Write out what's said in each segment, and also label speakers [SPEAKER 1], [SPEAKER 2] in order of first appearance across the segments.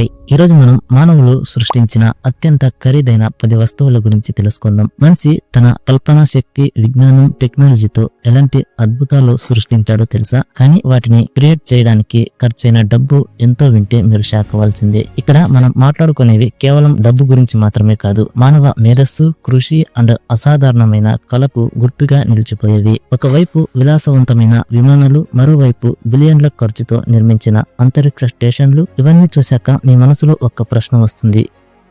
[SPEAKER 1] い。ఈరోజు మనం మానవులు సృష్టించిన అత్యంత ఖరీదైన పది వస్తువుల గురించి తెలుసుకుందాం. మనిషి తన కల్పనా శక్తి విజ్ఞానం టెక్నాలజీతో ఎలాంటి అద్భుతాలు సృష్టించాడో తెలుసా? కానీ వాటిని క్రియేట్ చేయడానికి ఖర్చైన డబ్బు ఎంతో వింటే మీరు షాక్ అవ్వాల్సిందే. ఇక్కడ మనం మాట్లాడుకునేవి కేవలం డబ్బు గురించి మాత్రమే కాదు మానవ మేధస్సు కృషి అండ్ అసాధారణమైన కళకు గుర్తుగా నిలిచిపోయేవి. ఒకవైపు విలాసవంతమైన విమానాలు మరోవైపు బిలియన్ల ఖర్చుతో నిర్మించిన అంతరిక్ష స్టేషన్లు ఇవన్నీ చూశాక మీ మనసు మనసులో ఒక్క ప్రశ్న వస్తుంది.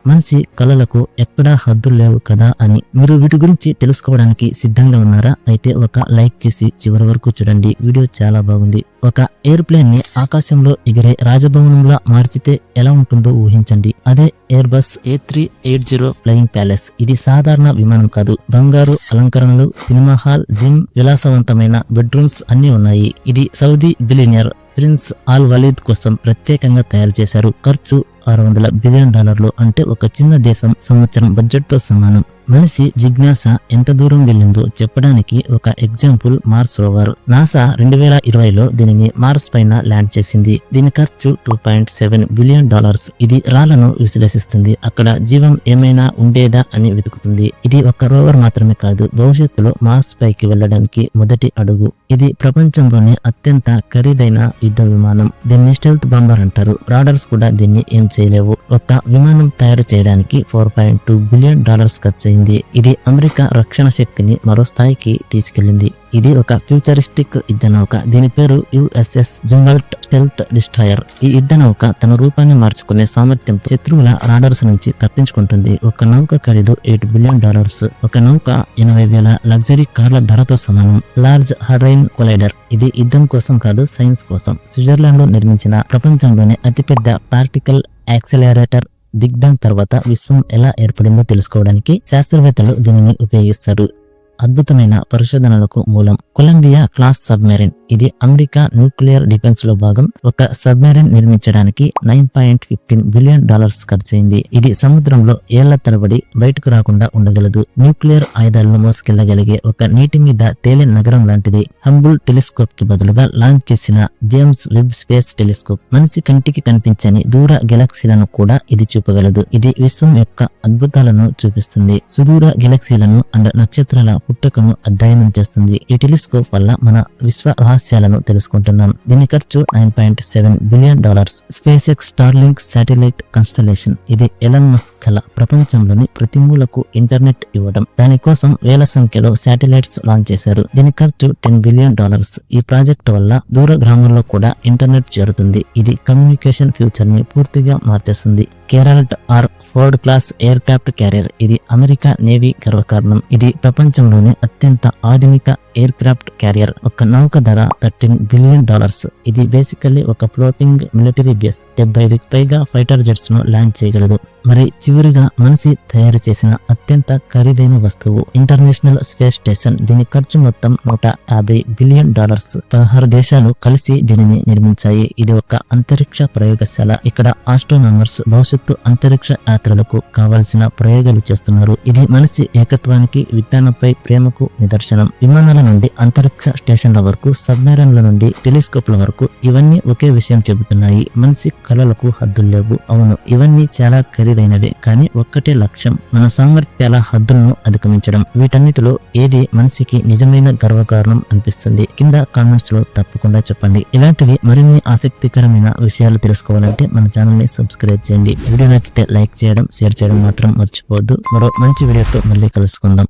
[SPEAKER 1] మనిషి కళలకు ఎక్కడా హద్దులు లేవు కదా అని. మీరు వీటి గురించి తెలుసుకోవడానికి సిద్ధంగా ఉన్నారా? అయితే ఒక లైక్ చేసి చివరి వరకు చూడండి. వీడియో చాలా బాగుంది. ఒక ఎయిర్ప్లేన్ని ఆకాశంలో ఎగిరే రాజభవనంలా మార్చితే ఎలా ఉంటుందో ఊహించండి. అదే Airbus A three eight zero flying palace ఇది సాధారణ విమానం కాదు. బంగారు అలంకరణలు సినిమా హాల్ జిమ్ విలాసవంతమైన బెడ్రూమ్స్ అన్ని ఉన్నాయి. ఇది Saudi billionaire prince Al Waleed కోసం ప్రత్యేకంగా తయారు చేశారు. ఖర్చు ఆరు వందల బిలియన్ డాలర్లు అంటే ఒక చిన్న దేశం సంవత్సరం బడ్జెట్తో సమానం. మనిషి జిజ్ఞాస ఎంత దూరం వెళ్ళిందో చెప్పడానికి ఒక ఎగ్జాంపుల్ మార్స్ రోవర్. నాసా రెండు వేల ఇరవైలో దీనిని మార్స్ పైన ల్యాండ్ చేసింది. దీని ఖర్చు two point seven billion dollars. ఇది రాళ్ళను విశ్లేషిస్తుంది. అక్కడ జీవం ఏమైనా ఉండేదా అని వెతుకుతుంది. ఇది ఒక రోవర్ మాత్రమే కాదు భవిష్యత్తులో మార్స్ పైకి వెళ్ళడానికి మొదటి అడుగు. ఇది ప్రపంచంలోనే అత్యంత ఖరీదైన యుద్ధ విమానం. దీన్ని స్టెల్త్ బాంబర్ అంటారు. రాడర్స్ కూడా దీన్ని ఏం చేయలేవు. ఒక విమానం తయారు చేయడానికి four point two billion dollars ఖర్చయింది. ఇది అమెరికా రక్షణ శక్తిని మరో స్థాయికి తీసుకెళ్ళింది ఇది ఒక ఫ్యూచరిస్టిక్ యుద్ధ నౌక దీని పేరు యుఎస్ఎస్ జుంగల్ట్ స్టెల్త్ డిస్ట్రాయర్. ఈ యుద్ధ నౌక తన రూపాన్ని మార్చుకునే సామర్థ్యంతో శత్రువుల రాడర్స్ నుంచి తప్పించుకుంటుంది. ఒక నౌక ఖరీదు ఎయిట్ బిలియన్ డాలర్స్. ఒక నౌక ఎనభై వేల లగ్జరీ కార్ల ధరతో సమానం. Large hadron collider. ఇది యుద్ధం కోసం కాదు సైన్స్ కోసం. స్విట్జర్లాండ్లో నిర్మించిన ప్రపంచంలోనే అతిపెద్ద పార్టికల్ యాక్సెలరేటర్ బిగ్ బ్యాంగ్ తర్వాత విశ్వం ఎలా ఏర్పడిందో తెలుసుకోవడానికి శాస్త్రవేత్తలు దీనిని ఉపయోగిస్తారు. అద్భుతమైన పరిశోధనలకు మూలం కొలంబియా క్లాస్ సబ్మెరిన్. ఇది అమెరికా న్యూక్లియర్ డిఫెన్స్లో భాగం. ఒక సబ్మెరైన్ నిర్మించడానికి nine point fifteen billion dollars ఖర్చయింది. ఇది సముద్రంలో ఏళ్ళ తరబడి బయటకు రాకుండా ఉండగలదు. న్యూక్లియర్ ఆయుధాలను మోసుకెళ్ళగలిగే ఒక నీటి మీద తేలే నగరం లాంటిది. హంబుల్ టెలిస్కోప్కి బదులుగా లాంచ్ చేసిన జేమ్స్ వెబ్ స్పేస్ టెలిస్కోప్. మనిషి కంటికి కనిపించని దూర గెలాక్సీలను కూడా ఇది చూపగలదు. ఇది విశ్వం యొక్క అద్భుతాలను చూపిస్తుంది. సుదూర గెలాక్సీలను అండ్ నక్షత్రాల పుట్టుకను అధ్యయనం చేస్తుంది. ఈ టెలిస్కోప్ వల్ల మన విశ్వ రహస్యాలను తెలుసుకుంటున్నాం. దీని ఖర్చు nine point seven billion dollars. Space X Starlink satellite constellation. ఇది ఎలన్ మస్క్ కల ప్రపంచంలోని ప్రతి మూలకు ఇంటర్నెట్ ఇవ్వడం. దానికోసం వేల సంఖ్యలో శాటిలైట్స్ లాంచ్ చేశారు. దీని ఖర్చు టెన్ బిలియన్ డాలర్స్. ఈ ప్రాజెక్ట్ వల్ల దూర గ్రామాల్లో కూడా ఇంటర్నెట్ చేరుతుంది. ఇది కమ్యూనికేషన్ ఫ్యూచర్ని పూర్తిగా మార్చేస్తుంది. Kerala R Ford class aircraft carrier ఇది అమెరికా నేవీ గర్వకారణం. ఇది ప్రపంచంలోనే అత్యంత ఆధునిక ఎయిర్ క్రాఫ్ట్ క్యారియర్ ఒక నౌక ధర థర్టీన్ బిలియన్ డాలర్స్. ఇది బేసికల్లీ ఒక ఫ్లోటింగ్ మిలిటరీ బేస్ డెబ్బై ఐదుకి పైగా ఫైటర్ జెట్స్ను ల్యాండ్ చేయగలదు. మరి చివరిగా మనిషి తయారు చేసిన అత్యంత ఖరీదైన వస్తువు ఇంటర్నేషనల్ స్పేస్ స్టేషన్. దీని ఖర్చు మొత్తం నూట యాభై బిలియన్ డాలర్స్. పదహారు దేశాలు కలిసి దీనిని నిర్మించాయి. ఇది ఒక అంతరిక్ష ప్రయోగశాల. ఇక్కడ ఆస్ట్రోనామర్స్ భవిష్యత్తు అంతరిక్ష యాత్రలకు కావలసిన ప్రయోగాలు చేస్తున్నారు. ఇది మనిషి ఏకత్వానికి విజ్ఞానంపై ప్రేమకు నిదర్శనం. విమానాల నుండి అంతరిక్ష స్టేషన్ల వరకు సబ్మెరైన్ల నుండి టెలిస్కోప్ల వరకు ఇవన్నీ ఒకే విషయం చెబుతున్నాయి. మనిషి కళలకు హద్దులు లేవు. అవును ఇవన్నీ చాలా ఖరీదైనవే కానీ ఒక్కటే లక్ష్యం మన సామర్థ్యాల హద్దులను అధిగమించడం. వీటన్నిటిలో ఏది మనిషికి నిజమైన గర్వకారణం అనిపిస్తుంది? కింద కామెంట్స్లో తప్పకుండా చెప్పండి. ఇలాంటివి మరిన్ని ఆసక్తికరమైన విషయాలు తెలుసుకోవాలంటే మన ఛానల్ని సబ్స్క్రైబ్ చేయండి. వీడియో నచ్చితే లైక్ చేయడం షేర్ చేయడం మాత్రం మర్చిపోవద్దు. మరో మంచి వీడియోతో మళ్ళీ కలుసుకుందాం.